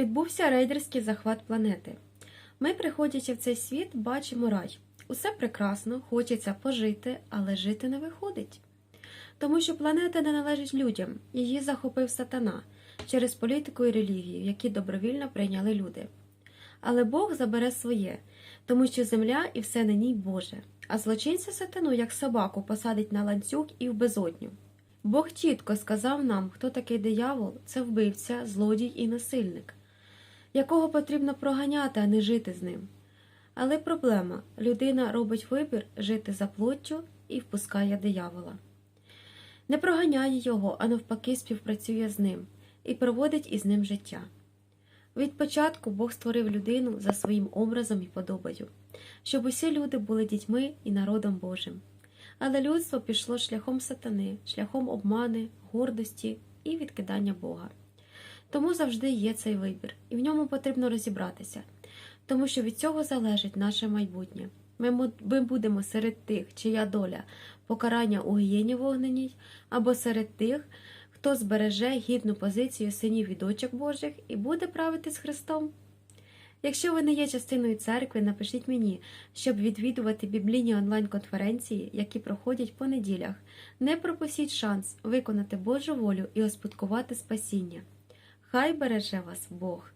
Відбувся рейдерський захват планети. Ми, приходячи в цей світ, бачимо рай. Усе прекрасно, хочеться пожити, але жити не виходить. Тому що планета не належить людям, її захопив сатана через політику і релігію, які добровільно прийняли люди. Але Бог забере своє, тому що земля і все на ній Боже, а злочинця сатану, як собаку, посадить на ланцюг і в безодню. Бог чітко сказав нам, хто такий диявол це вбивця, злодій і насильник, якого потрібно проганяти, а не жити з ним. Але проблема людина робить вибір жити за плоттю і впускає диявола. Не проганяє його, а навпаки, співпрацює з ним і проводить із ним життя. Від початку Бог створив людину за своїм образом і подобою, щоб усі люди були дітьми і народом Божим. Але людство пішло шляхом сатани, шляхом обмани, гордості і відкидання Бога. Тому завжди є цей вибір, і в ньому потрібно розібратися, тому що від цього залежить наше майбутнє. Ми, будемо серед тих, чия доля покарання у гієні вогненій, або серед тих, хто збереже гідну позицію синів і дочок Божих і буде правити з Христом. Якщо ви не є частиною церкви, напишіть мені, щоб відвідувати біблійні онлайн-конференції, які проходять по неділях. Не пропустіть шанс виконати Божу волю і успадкувати спасіння. Хай береже вас Бог!